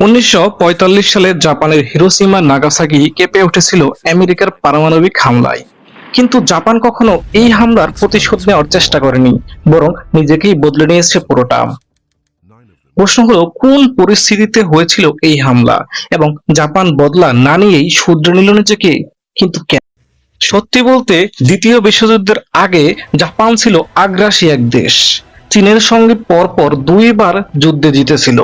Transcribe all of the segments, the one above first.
উনিশশো পঁয়তাল্লিশ সালে জাপানের হিরোসীমা নাগাসাকি কেঁপে উঠেছিল আমেরিকার পারমাণবিক হামলায়। কিন্তু জাপান কখনো এই হামলার প্রতিশোধ নেওয়ার চেষ্টা করেনি, বরং নিজেকেই বদলে নিয়েছে পুরোটা। প্রশ্ন হলো, কোন পরিস্থিতিতে হয়েছিল এই হামলা? এবং জাপান বদলা না নিয়েই শুধরে নিল নিজেকে, কিন্তু কেন? সত্যি বলতে, দ্বিতীয় বিশ্বযুদ্ধের আগে জাপান ছিল আগ্রাসী এক দেশ। চীনের সঙ্গে পরপর দুইবার যুদ্ধে জিতেছিল।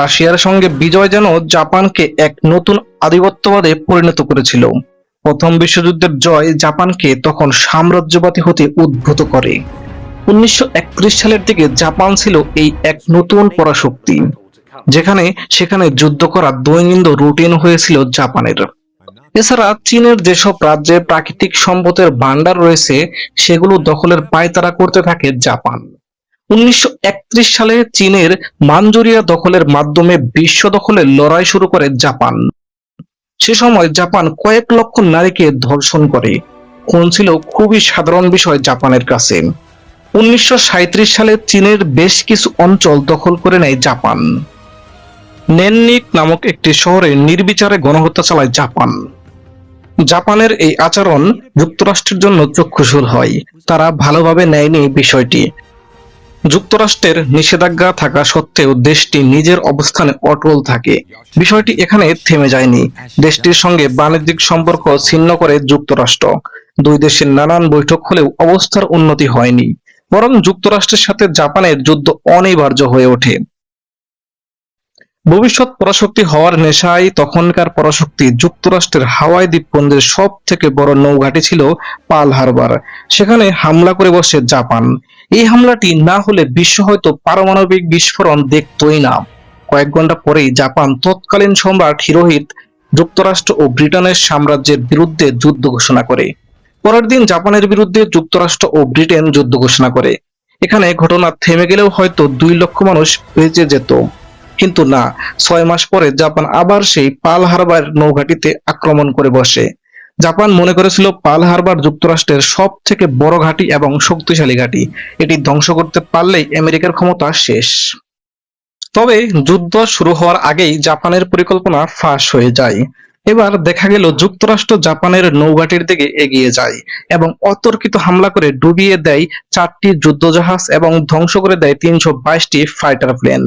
রাশিয়ার সঙ্গে বিজয় যেন জাপানকে এক নতুন আধিপত্যবাদে পরিণত করেছিল। প্রথম বিশ্বযুদ্ধের জয় জাপানকে তখন সাম্রাজ্যবাদী হতে উদ্ভূত করে। উনিশশো একত্রিশ সালের দিকে জাপান ছিল এই এক নতুন পরাশক্তি, যেখানে সেখানে যুদ্ধ করা দৈনন্দিন রুটিন হয়েছিল জাপানের। এছাড়া চীনের যেসব রাজ্যে প্রাকৃতিক সম্পদের ভান্ডার রয়েছে, সেগুলো দখলের পায়তারা করতে থাকে জাপান। উনিশশো একত্রিশ সালে চীনের মানজুরিয়া দখলের মাধ্যমে বিশ্ব দখলের লড়াই শুরু করে জাপান। সে সময় জাপান কয়েক লক্ষ নারীকে ধর্ষণ করে। খুন ছিল খুবই সাধারণ বিষয় জাপানের কাছে। উনিশশো সাঁইত্রিশ সালে চীনের বেশ কিছু অঞ্চল দখল করে নেয় জাপান। নেননিক নামক একটি শহরে নির্বিচারে গণহত্যা চালায় জাপান। জাপানের এই আচরণ যুক্তরাষ্ট্রের জন্য চক্ষুশূল হয়। তারা ভালোভাবে নেয়নি বিষয়টি। যুক্তরাষ্ট্রের নিষেধাজ্ঞা থাকা সত্ত্বেও দেশটি নিজের অবস্থানে অটল থাকে। বিষয়টি এখানে থেমে যায়নি। দেশটির সঙ্গে বাণিজ্যিক সম্পর্ক ছিন্ন করে যুক্তরাষ্ট্র। দুই দেশের নানান বৈঠক হলেও অবস্থার উন্নতি হয়নি। বরং যুক্তরাষ্ট্রের সাথে জাপানের যুদ্ধ অনিবার্য হয়ে ওঠে। ভবিষ্যৎ পরাশক্তি হওয়ার নেশায় তখনকার পরাশক্তি যুক্তরাষ্ট্রের হাওয়াই দ্বীপপুঞ্জের সব থেকে বড় নৌঘাটি ছিল পাল হারবার। সেখানে হামলা করে বসে জাপান। এই হামলাটি না হলে বিশ্ব হয়তো পারমাণবিক বিস্ফোরণ দেখতই না। কয়েক ঘণ্টা পরেই জাপান তৎকালীন সম্রাট হিরোহিত যুক্তরাষ্ট্র ও ব্রিটেনের সাম্রাজ্যের বিরুদ্ধে যুদ্ধ ঘোষণা করে। পরের দিন জাপানের বিরুদ্ধে যুক্তরাষ্ট্র ও ব্রিটেন যুদ্ধ ঘোষণা করে। এখানে ঘটনা থেমে গেলেও হয়তো দুই লক্ষ মানুষ বেঁচে যেত। কিন্তু না, ছয় মাস পরে জাপান আবার সেই পাল হারবার নৌঘাটিতে আক্রমণ করে বসে। জাপান মনে করেছিল পাল হারবার যুক্তরাষ্ট্রের সব থেকে বড় ঘাঁটি এবং শক্তিশালী ঘাঁটি। এটি ধ্বংস করতে পারলেই আমেরিকার ক্ষমতা শেষ। তবে যুদ্ধ শুরু হওয়ার আগেই জাপানের পরিকল্পনা ফাঁস হয়ে যায়। এবার দেখা গেল যুক্তরাষ্ট্র জাপানের নৌঘাটির দিকে এগিয়ে যায় এবং অতর্কিত হামলা করে ডুবিয়ে দেয় চারটি যুদ্ধজাহাজ এবং ধ্বংস করে দেয় তিনশো বাইশটি ফাইটার প্লেন।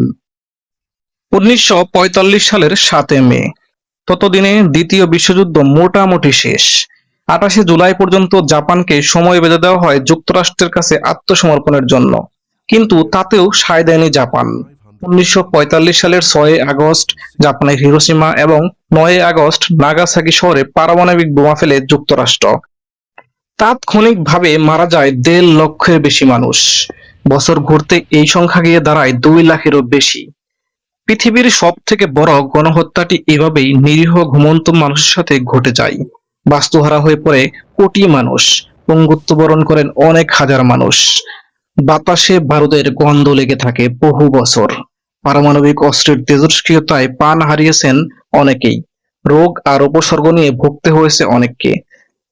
উনিশশো পঁয়তাল্লিশ সালের সাতে মে। ততদিনে দ্বিতীয় বিশ্বযুদ্ধ মোটামুটি শেষ। আঠাশে জুলাই পর্যন্ত জাপানকে সময় বেঁধে দেওয়া হয় যুক্তরাষ্ট্রের কাছে আত্মসমর্পণের জন্য। কিন্তু তাতেও সায় দেয়নি জাপান। উনিশশো পঁয়তাল্লিশ সালের ছয় আগস্ট জাপানের হিরোসীমা এবং নয় আগস্ট নাগাসাকি শহরে পারমাণবিক বোমা ফেলে যুক্তরাষ্ট্র। তাৎক্ষণিকভাবে মারা যায় দেড় লক্ষের বেশি মানুষ। বছর ঘুরতে এই সংখ্যা গিয়ে দাঁড়ায় দুই লাখেরও বেশি। পৃথিবীর সব থেকে বড় গণহত্যাটি এভাবেই নিরীহ ঘুমন্ত মানুষের সাথে ঘটে যায়। বাস্তুহারা হয়ে পড়ে কোটি মানুষ, পঙ্গুত্ব বরণ করেন অনেক হাজার মানুষ। বাতাসে বারুদের গন্ধ লেগে থাকে বহু বছর। পারমাণবিক অস্ত্রের তেজস্ক্রিয়তায় পান হারিয়েছেন অনেকেই। রোগ আর উপসর্গ নিয়ে ভুগতে হয়েছে অনেককে।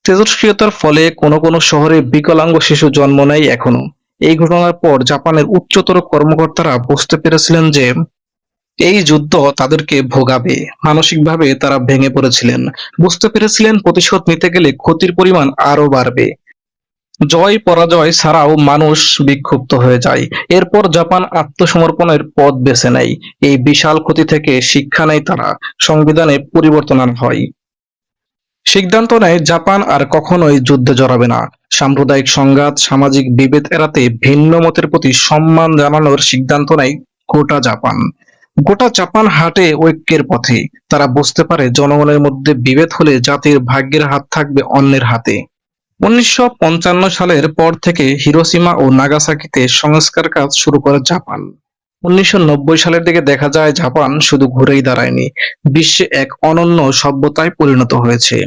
তেজস্ক্রিয়তার ফলে কোনো কোনো শহরে বিকলাঙ্গ শিশু জন্ম নেয় এখনও। এই ঘটনার পর জাপানের উচ্চতর কর্মকর্তারা বুঝতে পেরেছিলেন যে এই যুদ্ধ তাদেরকে ভোগাবে। মানসিকভাবে তারা ভেঙে পড়েছিলেন। বুঝতে পেরেছিলেন প্রতিশোধ নিতে গেলে ক্ষতির পরিমাণ আরও বাড়বে। জয় পরাজয় ছাড়াও মানুষ বিক্ষুব্ধ হয়ে যায়। এরপর জাপান আত্মসমর্পণের পথ বেছে নেয়। এই বিশাল ক্ষতি থেকে শিক্ষা নেয় তারা। সংবিধানে পরিবর্তন হয়। সিদ্ধান্ত নেয়, জাপান আর কখনোই যুদ্ধে জড়াবে না। সাম্প্রদায়িক সংঘাত, সামাজিক বিভেদ এড়াতে ভিন্ন মতের প্রতি সম্মান জানানোর সিদ্ধান্ত নেয় গোটা জাপান। গোটা জাপান হাটে ঐক্যের পথে। তারা বুঝতে পারে জনগণের মধ্যে বিভেদ হলে জাতির ভাগ্যের হাত থাকবে অন্যের হাতে। উনিশশো পঞ্চান্ন সালের পর থেকে হিরোসীমা ও নাগাসাকিতে সংস্কার কাজ শুরু করে জাপান। উনিশশো নব্বই সালের দিকে দেখা যায় জাপান শুধু ঘুরেই দাঁড়ায়নি, বিশ্বে এক অনন্য সভ্যতায় পরিণত হয়েছে।